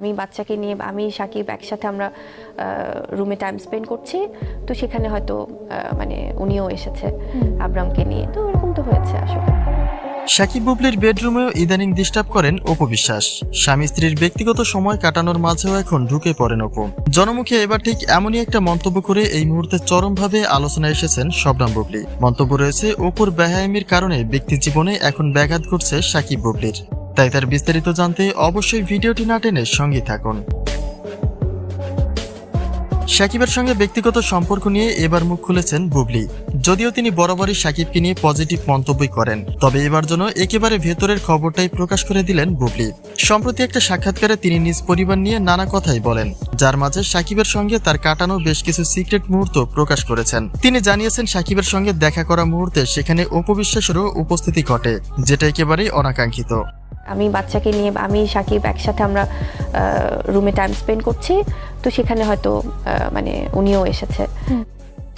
আমি বাচ্চাকে নিয়ে আমি সাকিব একসাথে আমরা রুমে টাইম স্পেন্ড করছি। তো সেখানে হয়তো মানে উনিও এসেছে আব্রামকে নিয়ে। তো এরকম তো হয়েছে আসলে। সাকিব বুবলির বেডরুমেও ইদানিং ডিস্টার্ব করেন অপু বিশ্বাস। স্বামী স্ত্রীর ব্যক্তিগত সময় কাটানোর মাঝেও এখন ঢুকে পড়েন অপু। জনমুখে এবার ঠিক এমনই একটা মন্তব্য করে এই মুহূর্তে চরমভাবে আলোচনায় এসেছেন শবনাম বুবলি। মন্তব্য রয়েছে অপুর বেহায়ামির কারণে ব্যক্তি জীবনে এখন ব্যাঘাত ঘটছে সাকিব বুবলির। তাই তার বিস্তারিত জানতে অবশ্যই ভিডিওটি না টেনে সঙ্গী থাকুন। সাকিবের সঙ্গে ব্যক্তিগত সম্পর্ক নিয়ে এবার মুখ খুলেছেন বুবলি। যদিও তিনি বরাবরই সাকিবকে নিয়ে পজিটিভ মন্তব্যই করেন, তবে এবার জন্য একেবারে ভেতরের খবরটাই প্রকাশ করে দিলেন বুবলি। সম্প্রতি একটা সাক্ষাৎকারে তিনি নিজ পরিবার নিয়ে নানা কথাই বলেন, যার মাঝে সাকিবের সঙ্গে তার কাটানো বেশ কিছু সিক্রেট মুহূর্ত প্রকাশ করেছেন। তিনি জানিয়েছেন, সাকিবের সঙ্গে দেখা করা মুহূর্তে সেখানে অপবিশ্বাসেরও উপস্থিতি ঘটে, যেটা একেবারেই অনাকাঙ্ক্ষিত। আমি বাচ্চাকে নিয়ে আমি সাকিব একসাথে আমরা রুমে টাইম স্পেন্ড করছি, তো সেখানে হয়তো মানে উনিও এসেছে।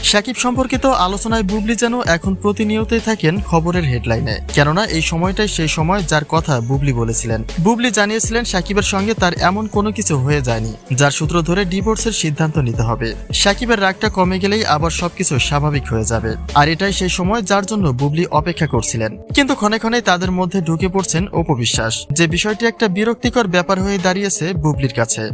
সাকিব সম্পর্কিত আলোচনায় বুবলি যেন এখন প্রতিনিয়তই থাকেন খবরের হেডলাইনে। কেননা এই সময়টাই সেই সময় যার কথা বুবলি বলেছিলেন। বুবলি জানিয়েছিলেন সাকিবের সঙ্গে তার এমন কোনো কিছু হয়ে যায়নি, যার সূত্র ধরে ডিভোর্সের সিদ্ধান্ত নিতে হবে। সাকিবের রাগটা কমে গেলেই আবার সবকিছু স্বাভাবিক হয়ে যাবে। আর এটাই সেই সময় যার জন্য বুবলি অপেক্ষা করছিলেন। কিন্তু ক্ষণে ক্ষণে তাদের মধ্যে ঢুকে পড়ছেন অপবিশ্বাস। যে বিষয়টি একটা বিরক্তিকর ব্যাপার হয়ে দাঁড়িয়েছে বুবলির কাছে।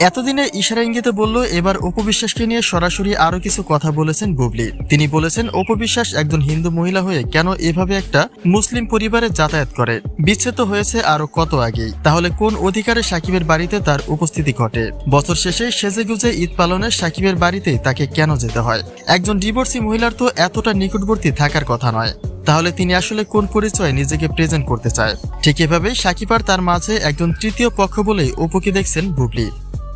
এতদিনে ইশারা ইঙ্গিতে বলল, এবার অপবিশ্বাসকে নিয়ে সরাসরি আরও কিছু কথা বলেছেন বুবলি। তিনি বলেছেন, অপবিশ্বাস একজন হিন্দু মহিলা হয়ে কেন এভাবে একটা মুসলিম পরিবারে যাতায়াত করে? বিচ্ছেদ হয়েছে আরও কত আগেই। তাহলে কোন অধিকারে সাকিবের বাড়িতে তার উপস্থিতি ঘটে? বছর শেষে সেজে গুজে ঈদ পালনে সাকিবের বাড়িতে তাকে কেন যেতে হয়? একজন ডিভোর্সি মহিলার তো এতটা নিকটবর্তী থাকার কথা নয়। তাহলে তিনি আসলে কোন পরিচয়ে নিজেকে প্রেজেন্ট করতে চায়? ঠিক এভাবেই সাকিব আর তার মাঝে একজন তৃতীয় পক্ষ বলেই অপুকে দেখছেন বুবলি।